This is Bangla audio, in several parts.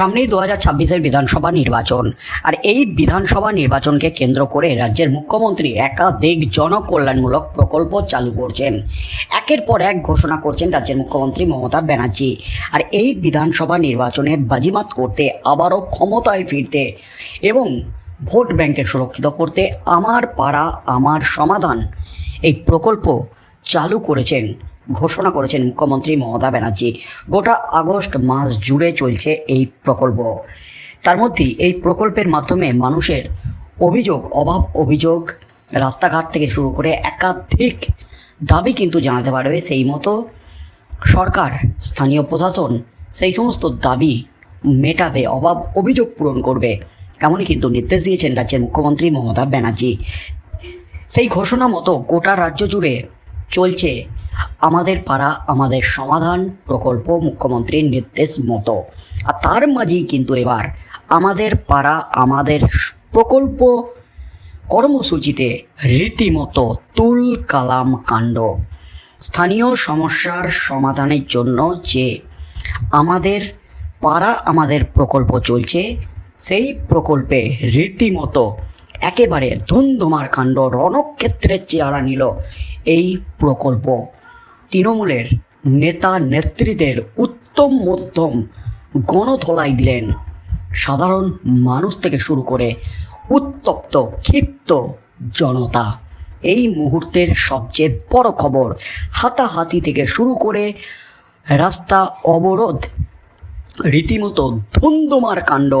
সামনেই দু হাজার ছাব্বিশের বিধানসভা নির্বাচন। আর এই বিধানসভা নির্বাচনকে কেন্দ্র করে রাজ্যের মুখ্যমন্ত্রী একাধিক জনকল্যাণমূলক প্রকল্প চালু করছেন। একের পর এক ঘোষণা করছেন রাজ্যের মুখ্যমন্ত্রী মমতা ব্যানার্জি। আর এই বিধানসভা নির্বাচনে বাজিমাত করতে, আবারও ক্ষমতায় ফিরতে এবং ভোট ব্যাংকে সুরক্ষিত করতে আমার পাড়া, আমার সমাধান এই প্রকল্প চালু করেছেন ঘোষণা করেছেন মুখ্যমন্ত্রী মমতা ব্যানার্জি। গোটা আগস্ট মাস জুড়ে চলছে এই প্রকল্প। তার মধ্যেই এই প্রকল্পের মাধ্যমে মানুষের অভিযোগ, অভাব অভিযোগ রাস্তাঘাট থেকে শুরু করে একাধিক দাবি কিন্তু জানাতে পারবে। সেই মতো সরকার, স্থানীয় প্রশাসন সেই সমস্ত দাবি মেটাবে, অভাব অভিযোগ পূরণ করবে এমনই কিন্তু নির্দেশ দিয়েছেন রাজ্যের মুখ্যমন্ত্রী মমতা ব্যানার্জি। সেই ঘোষণা মতো গোটা রাজ্য জুড়ে চলছে। আমাদের পাড়া, আমাদের সমাধান প্রকল্প মুখ্যমন্ত্রীর নির্দেশ মতো। আর তার মাঝেই কিন্তু এবার আমাদের পাড়া, আমাদের প্রকল্প কর্মসূচিতে রীতিমতো তুল কালাম কাণ্ড। স্থানীয় সমস্যার সমাধানের জন্য যে আমাদের পাড়া, আমাদের প্রকল্প চলছে, সেই প্রকল্পে রীতিমতো একেবারে ধুমধুমার কাণ্ড রণক্ষেত্রের চেহারা নিল এই প্রকল্প। তৃণমূলের নেতা নেত্রীদের উত্তম মধ্যম গণধলাই দিলেন। সাধারণ মানুষ থেকে শুরু করে উত্তপ্ত, ক্ষিপ্ত জনতা। এই মুহূর্তের সবচেয়ে বড় খবর, হাতাহাতি থেকে শুরু করে রাস্তা অবরোধ রীতিমতো ধুন্দুমার কাণ্ড,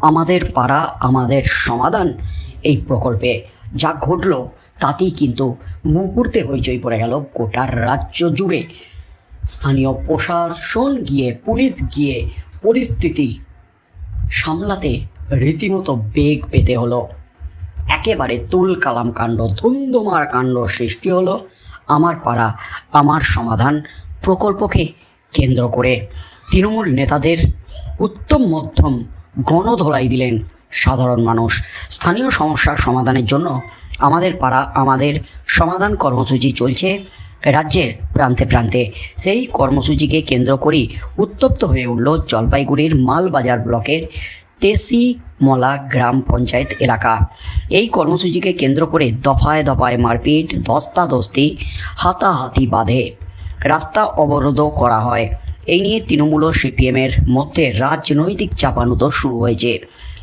আমাদের পাড়া, আমাদের সমাধান এই প্রকল্পে। যা ঘটল তাতেই কিন্তু মুহূর্তে হইচই পড়ে গেল গোটা রাজ্য জুড়ে। স্থানীয় প্রশাসন গিয়ে, পুলিশ গিয়ে পরিস্থিতি সামলাতে রীতিমতো বেগ পেতে হলো। একেবারে তুল কালাম কাণ্ড, ধুন্দুমার কাণ্ড সৃষ্টি হলো আমার পাড়া, আমার সমাধান প্রকল্পকে কেন্দ্র করে। তৃণমূল নেতাদের উত্তম মধ্যম গণধলাই দিলেন সাধারণ মানুষ। স্থানীয় সমস্যার সমাধানের জন্য আমাদের পাড়া, আমাদের সমাধান কর্মসূচি চলছে রাজ্যের প্রান্তে প্রান্তে। সেই কর্মসূচিকে কেন্দ্র করেই উত্তপ্ত হয়ে উঠল জলপাইগুড়ির মালবাজার ব্লকের তেসি মলা গ্রাম পঞ্চায়েত এলাকা। এই কর্মসূচিকে কেন্দ্র করে দফায় দফায় মারপিট ধস্তাধস্তি হাতাহাতি বাঁধে। রাস্তা অবরোধও করা হয়। এই নিয়ে তৃণমূল ও সিপিএমের মধ্যে রাজনৈতিক চাপানুতো শুরু হয়েছে।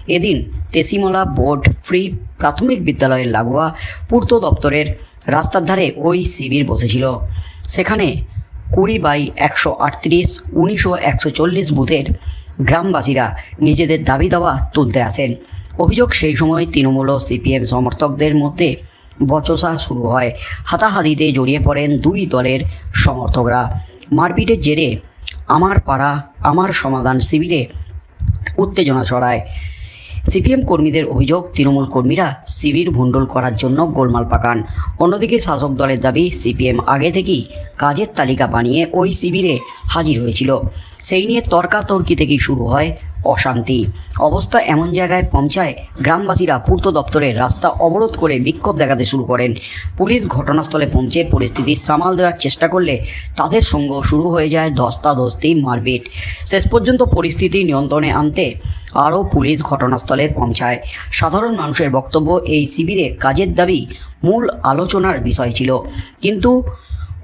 এদিন তেসিমলা বোর্ড ফ্রি প্রাথমিক বিদ্যালয়ের লাগোয়া পূর্ত দপ্তরের রাস্তার ধারে ওই শিবির বসেছিল। সেখানে কুড়ি বাই একশো আটত্রিশ উনিশশো একশো চল্লিশ বুথের গ্রামবাসীরা নিজেদের দাবি দাওয়া তুলতে আসেন। অভিযোগ সেই সময় তৃণমূল ও সিপিএম সমর্থকদের মধ্যে বচসা শুরু হয়। হাতাহাতিতে জড়িয়ে পড়েন দুই দলের সমর্থকরা। মারপিটের জেরে আমার পাড়া, আমার সমাধান শিবিরে উত্তেজনা ছড়ায়। সিপিএম কর্মীদের অভিযোগ, তৃণমূল কর্মীরা শিবির ভণ্ডুল করার জন্য গোলমাল পাকান। অন্যদিকে শাসক দলের দাবি, সিপিএম আগে থেকেই কাজের তালিকা বানিয়ে ওই শিবিরে হাজির হয়েছিল। সেই নিয়ে তর্কাতর্কি থেকেই শুরু হয় অশান্তি। অবস্থা এমন জায়গায় পৌঁছায় গ্রামবাসীরা পূর্ত দপ্তরের রাস্তা অবরোধ করে বিক্ষোভ দেখাতে শুরু করেন। পুলিশ ঘটনাস্থলে পৌঁছে পরিস্থিতি সামাল দেওয়ার চেষ্টা করলে তাদের সঙ্গ শুরু হয়ে যায় ধস্তাধস্তি, মারপিট। শেষ পর্যন্ত পরিস্থিতি নিয়ন্ত্রণে আনতে আরও পুলিশ ঘটনাস্থলে পৌঁছায়। সাধারণ মানুষের বক্তব্য, এই শিবিরে কাজের দাবি মূল আলোচনার বিষয় ছিল। কিন্তু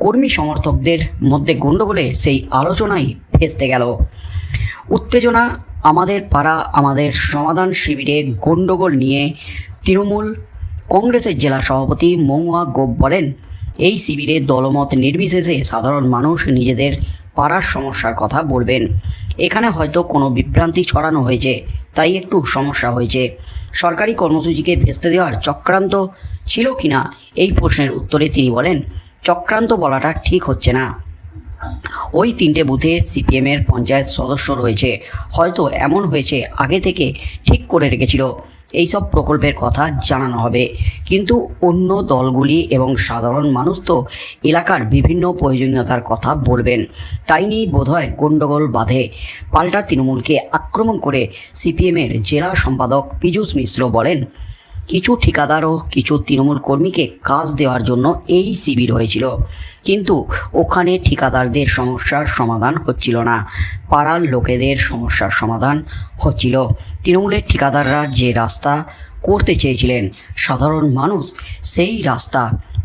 কর্মী সমর্থকদের মধ্যে গণ্ডগোলে সেই আলোচনাই ভেস্তে গেল। উত্তেজনা আমাদের পাড়া, আমাদের সমাধান শিবিরে গণ্ডগোল নিয়ে তৃণমূল কংগ্রেসের জেলা সভাপতি মৌয়া গোপ বলেন, এই শিবিরে দলমত নির্বিশেষে সাধারণ মানুষ নিজেদের পাড়ার সমস্যার কথা বলবেন। এখানে হয়তো কোনো বিভ্রান্তি ছড়ানো হয়েছে, তাই একটু সমস্যা হয়েছে। সরকারি কর্মসূচিকে ভেস্তে দেওয়ার চক্রান্ত ছিল কিনা? এই প্রশ্নের উত্তরে তিনি বলেন, চক্রান্ত বলাটা ঠিক হচ্ছে না। ওই তিনটে বুথে সিপিএমের পঞ্চায়েত সদস্য রয়েছে। হয়তো এমন হয়েছে আগে থেকে ঠিক করে রেখেছিল। এই সব প্রকল্পের কথা জানানো হবে। কিন্তু অন্য দলগুলি এবং সাধারণ মানুষ তো এলাকার বিভিন্ন প্রয়োজনীয়তার কথা বলবেন। তাই নিয়েই বোধহয় গণ্ডগোল বাঁধে। পাল্টা তৃণমূলকে আক্রমণ করে সিপিএমের জেলা সম্পাদক পীযূষ মিশ্র বলেন কিছু ঠিকাদার ও কিছু তৃণমূল কর্মীকে কাজ দেওয়ার জন্য এই শিবির হয়েছিল। কিন্তু ওখানে ঠিকাদারদের সমস্যার সমাধান হচ্ছিল না। পাড়ার লোকেদের সমস্যার সমাধান হচ্ছিল। তৃণমূলের ঠিকাদাররা যে রাস্তা করতে চেয়েছিলেন, সাধারণ মানুষ সেই রাস্তা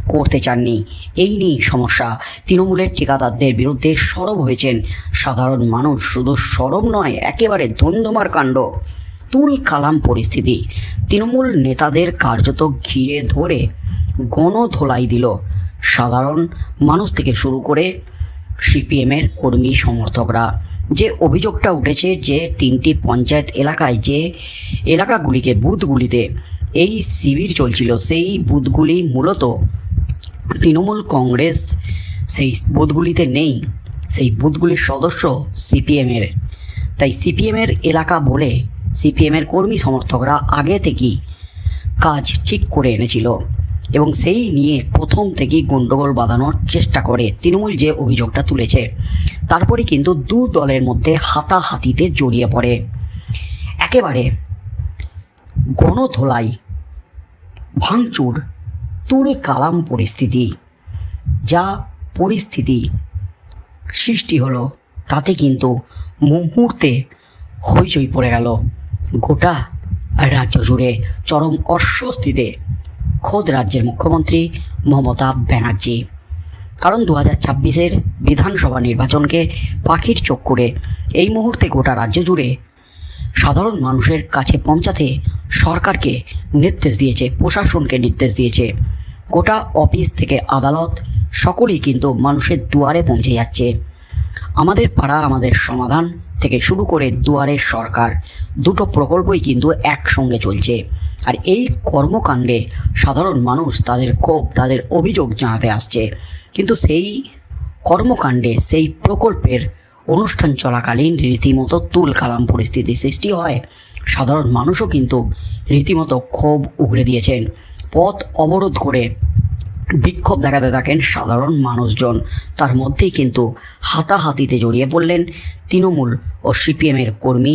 করতে চাননি। এই নিয়ে সমস্যা। তৃণমূলের ঠিকাদারদের বিরুদ্ধে সরব হয়েছেন সাধারণ মানুষ। শুধু সরব নয়, একেবারে ধন্দমার কাণ্ড। তুল কালাম পরিস্থিতি। তৃণমূল নেতাদের কার্যত ঘিরে ধরে গণধোলাই দিল। সাধারণ মানুষ থেকে শুরু করে সিপিএমের কর্মী সমর্থকরা। যে অভিযোগটা উঠেছে যে তিনটি পঞ্চায়েত এলাকায় যে এলাকাগুলিকে বুথগুলিতে এই শিবির চলছিল, সেই বুথগুলি মূলত তৃণমূল কংগ্রেস, সেই বুথগুলিতে নেই, সেই বুথগুলির সদস্য সিপিএমের। তাই সিপিএমের এলাকা বলে সিপিএমের কর্মী সমর্থকরা আগে থেকেই কাজ ঠিক করে এনেছিল এবং সেই নিয়ে প্রথম থেকেই গণ্ডগোল বাঁধানোর চেষ্টা করে তৃণমূল যে অভিযোগটা তুলেছে। তারপরে কিন্তু দু দলের মধ্যে হাতাহাতিতে জড়িয়ে পড়ে। একেবারে গণধোলাই, ভাঙচুর তুলে কালাম পরিস্থিতি, যা পরিস্থিতি সৃষ্টি হলো, তাতে কিন্তু মুহূর্তে হইচই পড়ে গেল। গোটা রাজ্য জুড়ে চরম অস্বস্তিতে খোদ রাজ্যের মুখ্যমন্ত্রী মমতা ব্যানার্জি। কারণ দু হাজার ছাব্বিশের বিধানসভা নির্বাচনকে পাখির চোখ করে এই মুহূর্তে গোটা রাজ্য জুড়ে সাধারণ মানুষের কাছে পৌঁছাতে সরকারকে নির্দেশ দিয়েছে, প্রশাসনকে নির্দেশ দিয়েছে। গোটা অফিস থেকে আদালত সকলেই কিন্তু মানুষের দুয়ারে পৌঁছে যাচ্ছে। আমাদের পাড়া, আমাদের সমাধান থেকে শুরু করে দুয়ারের সরকার। দুটো প্রকল্পই কিন্তু একসঙ্গে চলছে। আর এই কর্মকাণ্ডে সাধারণ মানুষ তাদের ক্ষোভ, তাদের অভিযোগ জানাতে আসছে। কিন্তু সেই কর্মকাণ্ডে, সেই প্রকল্পের অনুষ্ঠান চলাকালীন রীতিমতো তুল কালাম পরিস্থিতি সৃষ্টি হয়। সাধারণ মানুষও কিন্তু রীতিমতো ক্ষোভ উগড়ে দিয়েছেন। পথ অবরোধ করে বিক্ষোভ দেখাতে থাকেন সাধারণ মানুষজন। তার মধ্যেই কিন্তু হাতাহাতিতে জড়িয়ে পড়লেন তৃণমূল ও সিপিএমের কর্মী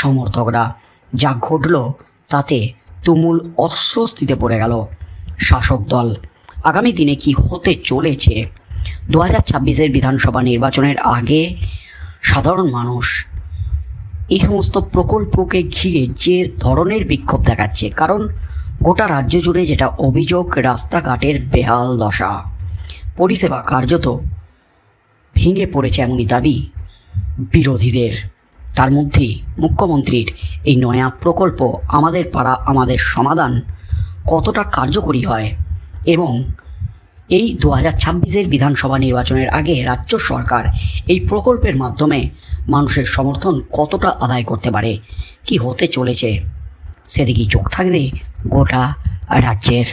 সমর্থকরা। যা ঘটল তাতে তুমুল অস্বস্তিতে পড়ে গেল শাসক দল। আগামী দিনে কি হতে চলেছে? দু হাজার ছাব্বিশের বিধানসভা নির্বাচনের আগে সাধারণ মানুষ এই সমস্ত প্রকল্পকে ঘিরে যে ধরনের বিক্ষোভ দেখাচ্ছে, কারণ গোটা রাজ্য জুড়ে যেটা অভিযোগ, রাস্তাঘাটের বেহাল দশা। পরিষেবা কার্যত ভেঙে পড়েছে এমনই দাবি বিরোধীদের। তার মধ্যেই মুখ্যমন্ত্রীর এই নয়া প্রকল্প আমাদের পাড়া, আমাদের সমাধান কতটা কার্যকরী হয় এবং এই দু হাজার ছাব্বিশের বিধানসভা নির্বাচনের আগে রাজ্য সরকার এই প্রকল্পের মাধ্যমে মানুষের সমর্থন কতটা আদায় করতে পারে, কি হতে চলেছে, সেদিকেই চোখ থাকবে গোটা রাজ্যের